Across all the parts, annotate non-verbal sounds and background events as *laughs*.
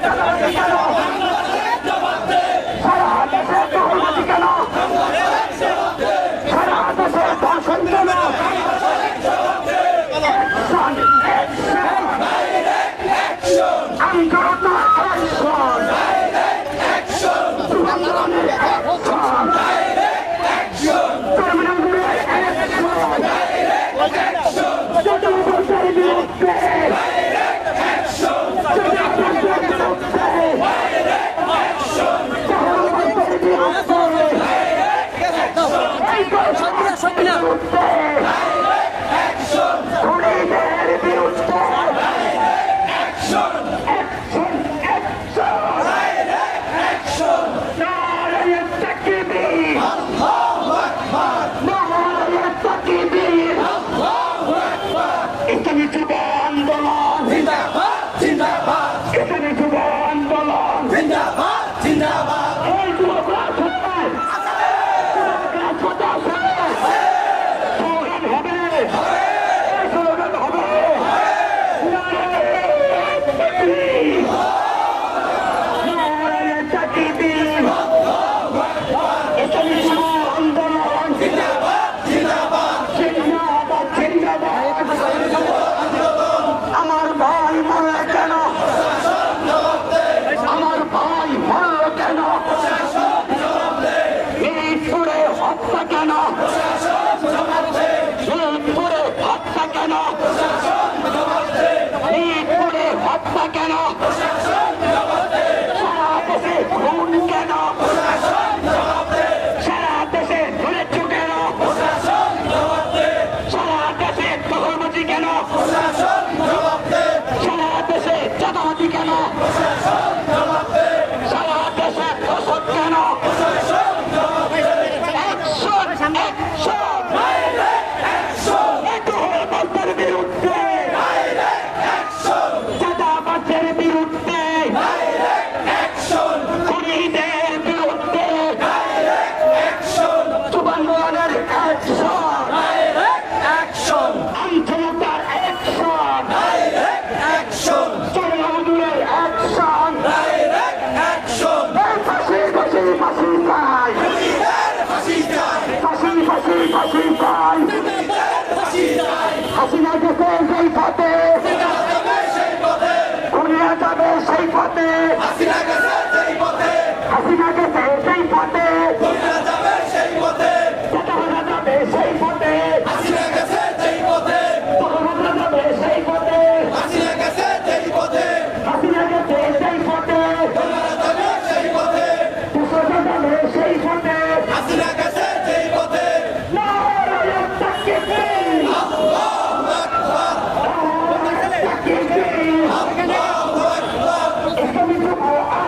Yeah. *laughs*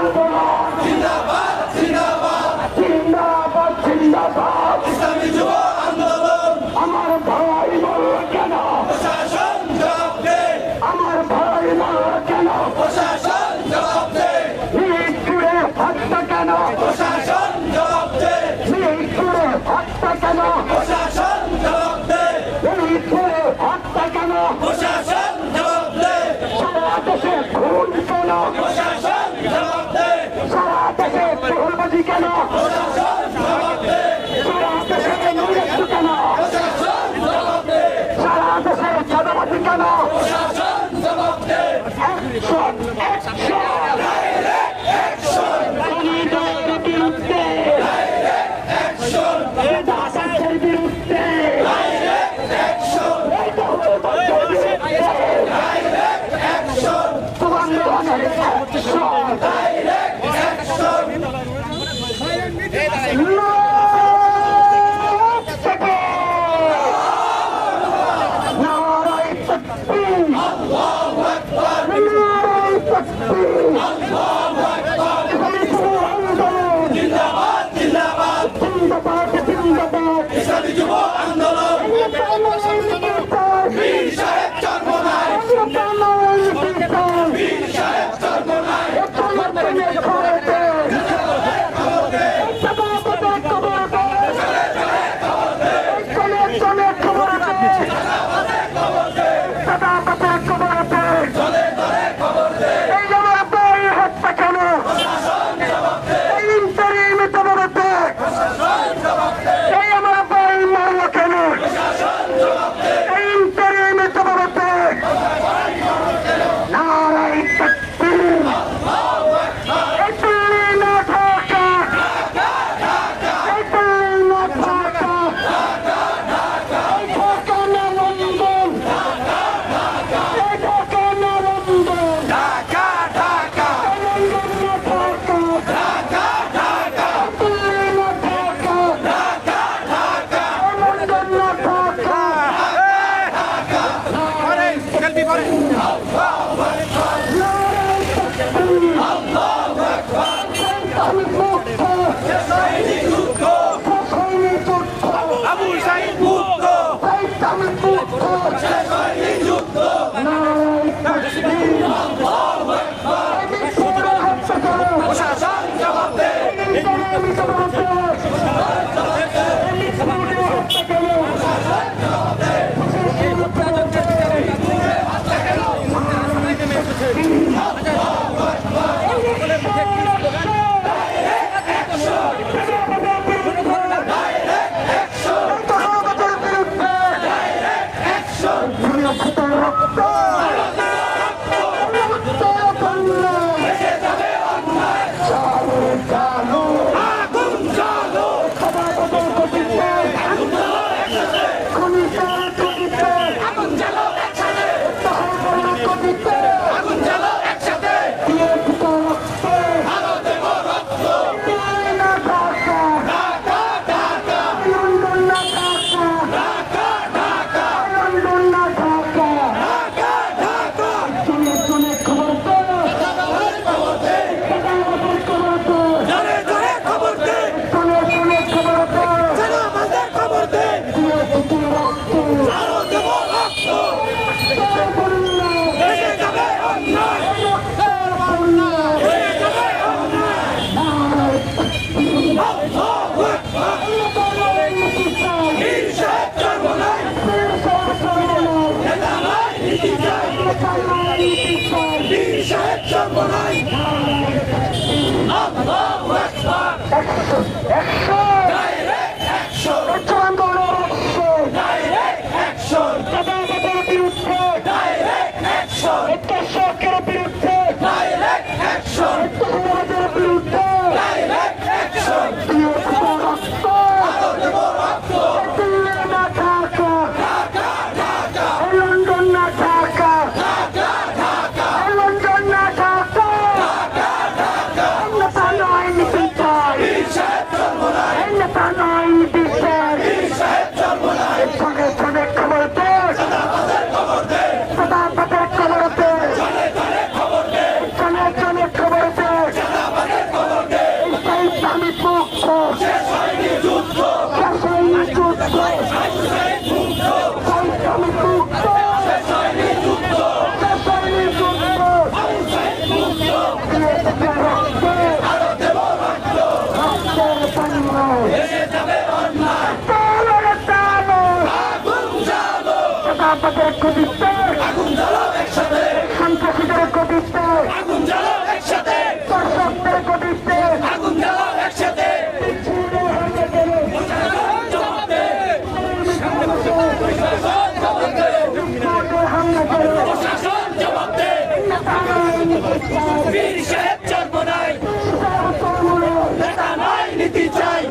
যুব জিন্দাবাদ। জিন্দাবাদ জিন্দাবাদ। ইসলামী আমার বীর সাহেব জন্ম নাই নেতা নাই নীতি চাই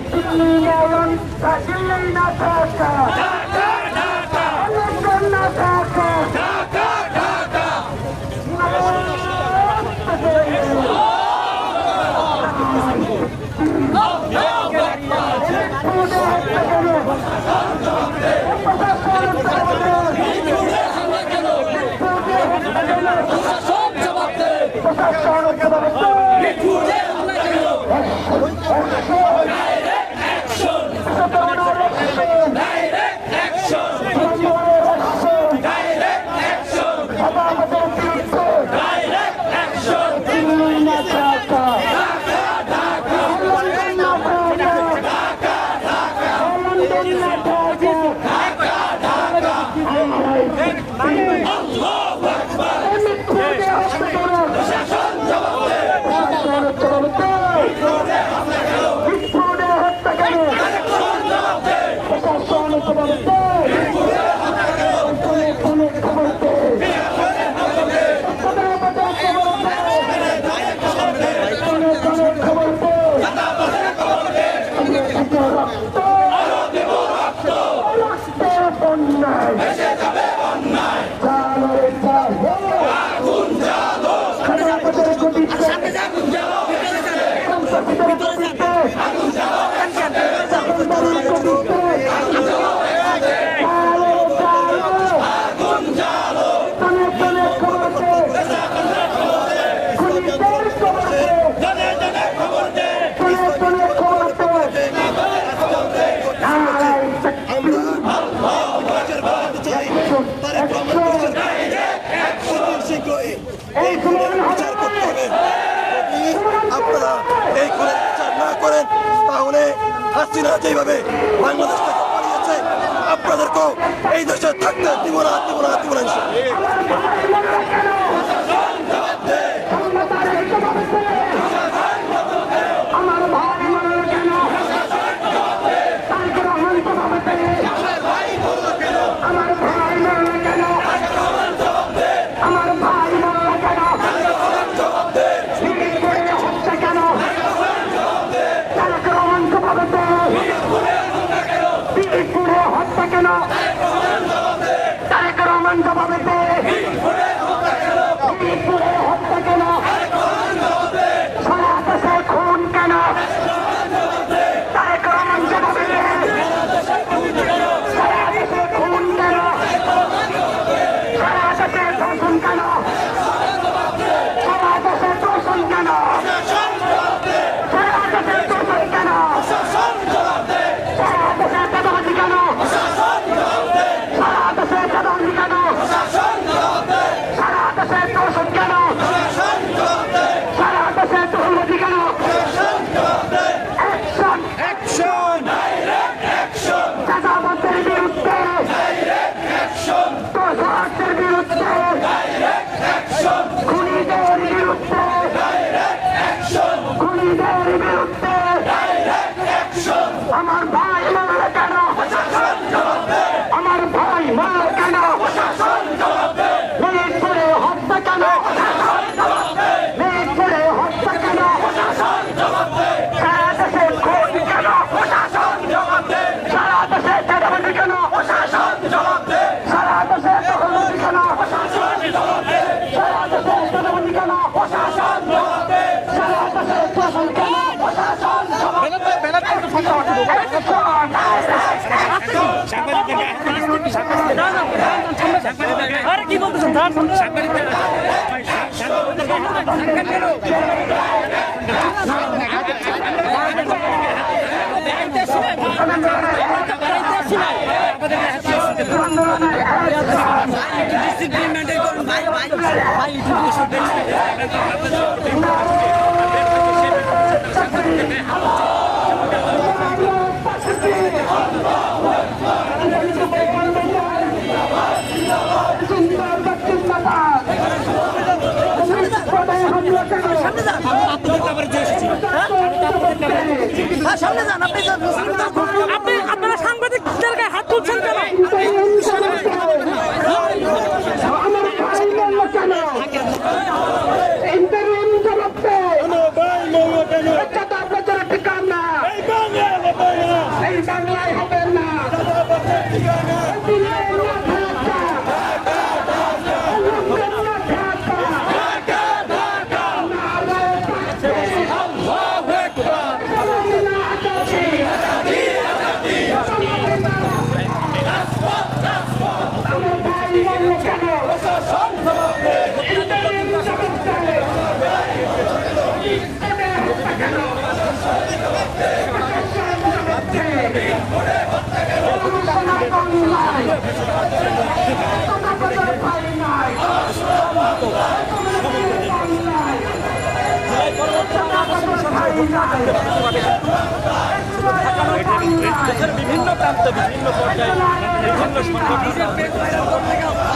করেন, তাহলে হাসিনা যেভাবে বাংলাদেশ পালিয়েছে, আপনাদেরকেও এই দেশে থাকতে দিব না দিব না দিব না জবাবেতে হত্যা কেন? আরে কি বলতেছ ডিসিপ্লিন মেনটেন করুন ভাই ভাই ভাই হ্যাঁ, সামনে যান আপনি আপনারা সাংবাদিকদের হাত তুলছেন কেন? দেশের বিভিন্ন প্রান্তে বিভিন্ন পর্যায়ে বিভিন্ন সংগঠন